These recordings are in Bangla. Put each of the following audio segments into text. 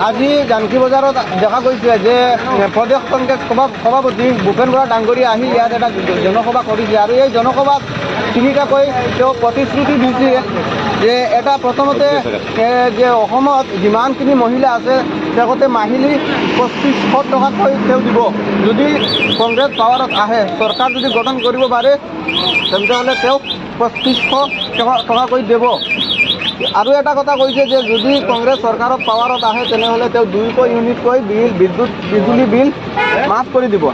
আজি জানকী বজাৰত দেখা গৈছে যে প্ৰদেশ কংগ্ৰেছ সভা, সভাপতি ভূপেন বৰা ডাঙৰীয়া আহি ইয়াত এটা জনসভা কৰিছে আৰু এই জনসভাত তিনিটাকৈ তেওঁ প্ৰতিশ্ৰুতি দিছে যে এটা প্ৰথমতে যে অসমত যিমানখিনি মহিলা আছে লগতে মাহিলী পঁচিছশ টকাকৈ তেওঁ দিব। যদি কংগ্ৰেছ পাৱাৰত আহে, চৰকাৰ যদি গঠন কৰিব পাৰে তেন্তেহ'লে তেওঁক পঁচিছশ টকা, টকাকৈ দিব। আৰু এটা কথা কৈছে যে যদি কংগ্ৰেছ চৰকাৰত পাৱাৰত আহে, তেনেহ'লে তেওঁ দুইশ ইউনিটকৈ বিল, বিদ্যুৎ, বিজুলী বিল মাফ কৰি দিব।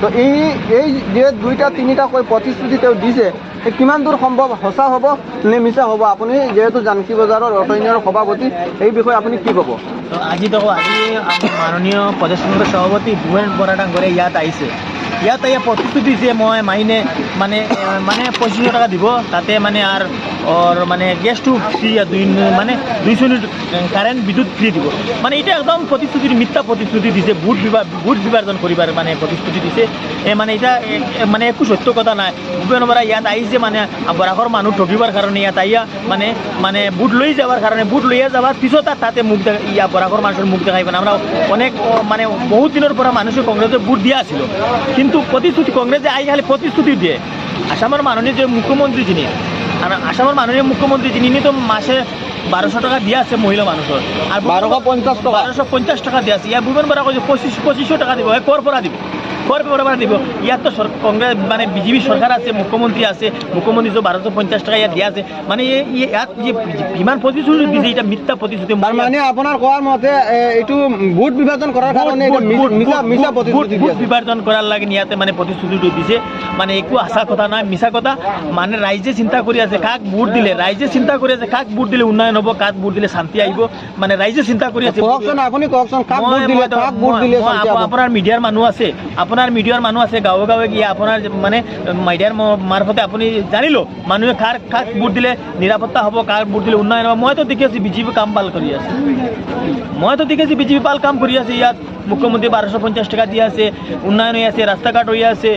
তো এই এই যে দুইটা তিনিটাকৈ প্ৰতিশ্ৰুতি তেওঁ দিছে এই কিমান দূৰ সম্ভৱ, সঁচা হ'ব নে মিছা হ'ব? আপুনি যিহেতু জানকী বজাৰৰ অট' সভাপতি, এই বিষয়ে আপুনি কি ক'ব? আজি দেখো, আজি মাননীয় প্ৰদেশ কংগ্ৰেছ সভাপতি ভূপেন বৰা ডাঙৰে ইয়াত আহিছে। ইয়াত আহি প্ৰতিশ্ৰুতি দিছে, মই মাহিনে মানে মানে পঁচিছশ টকা দিব, তাতে মানে আৰু ওর মানে গেছটো ফ্ৰী দুই মানে দুইশ ইউনিট কাৰেণ্ট বিদ্যুৎ ফ্ৰী দিব। মানে এটা একদম প্ৰতিশ্ৰুতি মিথ্যা প্ৰতিশ্ৰুতি দিছে, ভোট বিভাগ ভোট বিভাজন কৰিবাৰ মানে প্ৰতিশ্ৰুতি দিছে। এ মানে এতিয়া এ- এ মানে একো সত্য কথা নাই। ভূপেন বৰা ইয়াত আহিছে মানে বৰাকৰ মানুহ ঠগিবাৰ কাৰণে, ইয়াত আহিয়া মানে মানে বুট লৈ যাবাৰ কাৰণে বুট লৈয়ে যাবাৰ পিছত আর তাতে মুখ দেখা ইয়া বরাকর মানুষের মুখ দেখাইবে না। আমরা অনেক মানে বহুত দিনের পরে মানুষের কংগ্রেসে বুট দিয়া ছিল কিন্তু প্রতিশ্রুতি কংগ্রেসে আই খালি প্রতিশ্রুতি দিয়ে। আসামের মাননীয় যে মুখ্যমন্ত্রী যিনি আর আসামের মাননীয় মুখ্যমন্ত্রী যিনি তো মাসে বারোশো টাকা দিয়া আছে মহিলা মানুষের আর বারোশো পঞ্চাশ টাকা বারোশো পঞ্চাশ টাকা দিয়া আছে। ইয়ার ভূপেন বরা কৈছে পঁচিশ পঁচিশশো টাকা দিব কৰ পৰা দিব? কৰ দিব। ইয়াত তো চৰ- মানে বিজেপি চৰকাৰ আছে মুখ্যমন্ত্ৰী আছে মুখ্যমন্ত্ৰী যে বাৰশ পঞ্চাছ টকা ইয়াত দিয়া আছে। মানে ইয়াত যে প্ৰতিশ্ৰুতি দিছে এতিয়া মিথ্যা তাৰ মানে আপোনাৰ কোৱাৰ মতে এইটো ভোট বিভাজন দি বুট আছে। বিভাজন কৰাৰ লাগে ইয়াতে মানে প্ৰতিশ্ৰুতিটো দিছে। মানে একো আশা কথা নাই মিছা কথা। মানে ৰাইজে চিন্তা কৰি আছে কাক ভোট দিলে? ৰাইজে চিন্তা কৰি আছে কাক ভোট দিলে উন্নয়ন হ'ব কাক ভোট দিলে শান্তি আহিব? মানে ৰাইজে চিন্তা কৰি আছে। Vote vote? আপোনাৰ মিডিয়াৰ মানুহ আছে। আপোনাৰ মিডিয়াৰ মানুহ আছে, গাঁৱে গাঁৱে গিয়ে আপোনাৰ মানে মিডিয়াৰ মাৰফতে আপুনি জানিলো, মানুহে কাৰ কাক ভোট দিলে নিৰাপত্তা হ'ব কাক ভোট দিলে উন্নয়ন হ'ব। মইতো দেখি আছোঁ বিজেপি কাম ভালো কৰি আছে। মইতো দেখিছোঁ বিজেপি ভালো কাম কৰি আছে, ইয়াত মুখ্যমন্ত্ৰী বাৰশ পঞ্চাছ টকা দি আছে, উন্নয়ন হৈ আছে ৰাস্তা ঘাট হৈ আছে।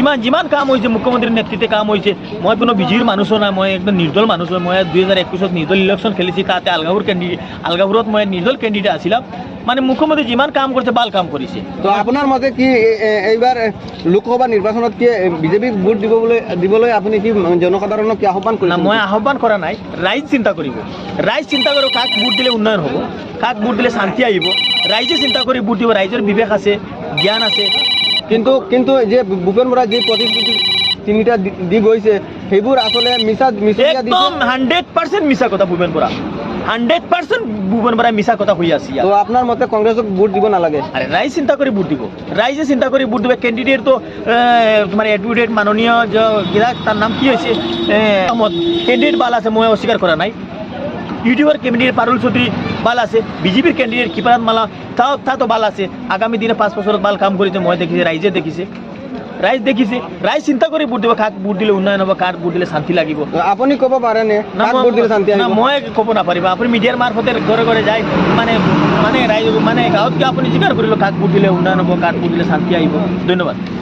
ইমান যিমান কাম হৈছে, মুখ্যমন্ত্ৰীৰ নেতৃত্বে কাম হৈছে। মই কোনো বিজেপিৰ মানুহ নাই মই একদম নিৰ্দল মানুহ মই দুই হাজাৰ একৈছত নিৰ্দল ইলেকশ্যন খেলিছোঁ, তাতে আলগাপুৰ কেণ্ডিডেট আলগাপুৰত মই নিৰ্দল কেণ্ডিডেট আছিলাম। মানে মুখ্যমন্ত্ৰী যিমান কাম কৰিছে ভালো কাম কৰিছে তো আপোনাৰ মতে কি এইবাৰ লোকসভা নিৰ্বাচনত কি বিজেপিক ভোট দিবলৈ দিবলৈ আপুনি কি জনসাধাৰণক কি আহ্বান কৰিছে? মই আহ্বান কৰা নাই ৰাইজ চিন্তা কৰিব। ৰাইজ চিন্তা কৰিব কাক ভোট দিলে উন্নয়ন হ'ব কাক ভোট দিলে শান্তি আহিব। ৰাইজে চিন্তা কৰি ভোট দিব ৰাইজৰ বিবেক আছে জ্ঞান আছে। কিন্তু কিন্তু যে ভূপেন বৰা যি প্ৰতিশ্ৰুতি তিনিটা দি- গৈছে সেইবোৰ আচলতে মিছা একদম হাণ্ড্ৰেড পাৰ্চেণ্ট মিছা কথা ভূপেন বৰা। হাণ্ড্ৰেড পাৰ্চেণ্ট ভূপেন বৰাই মিছা কথা হৈ আছে ইয়াত। তো আপোনাৰ মতে কংগ্ৰেছক ভোট দিব নালাগে? আরে রাইজ চিন্তা করে ভোট দিব। রাইজে চিন্তা করে ভোট দিবে। ক্যান্ডিডেট তো তোমার এডভোকেট মাননীয় যে কিরা তার নাম কি হয়েছে ক্যান্ডিডেট বাল আছে মই অস্বীকার করা নাই। ইউটিউবার ক্যান্ডিডেট পারুল চৌধুরী বাল আছে বিজেপির ক্যান্ডিডেট কিপারাত মালা তাও তা তো বাল আছে। আগামী দিনে পাঁচ বছৰত বাল কাম কৰিছে মই দেখিছে ৰাইজে দেখিছে। ৰাইজ দেখিছে ৰাইজ চিন্তা কৰি ভোট দিব কাক ভোট দিলে উন্নয়ন হ'ব কাক ভোট দিলে শান্তি লাগিব। আপুনি ক'ব পাৰেনে না? মই- শান্তি না মই ক'ব নাপাৰিব। আপুনি মিডিয়াৰ মাৰফতে ঘৰে ঘৰে যায় মানে মানে ৰাইজ মানে গাঁৱত গৈ আপুনি জিকাৰ কৰিলোঁ কাক ভোট দিলে উন্নয়ন হ'ব কাক ভোট দিলে শান্তি আহিব। ধন্যবাদ।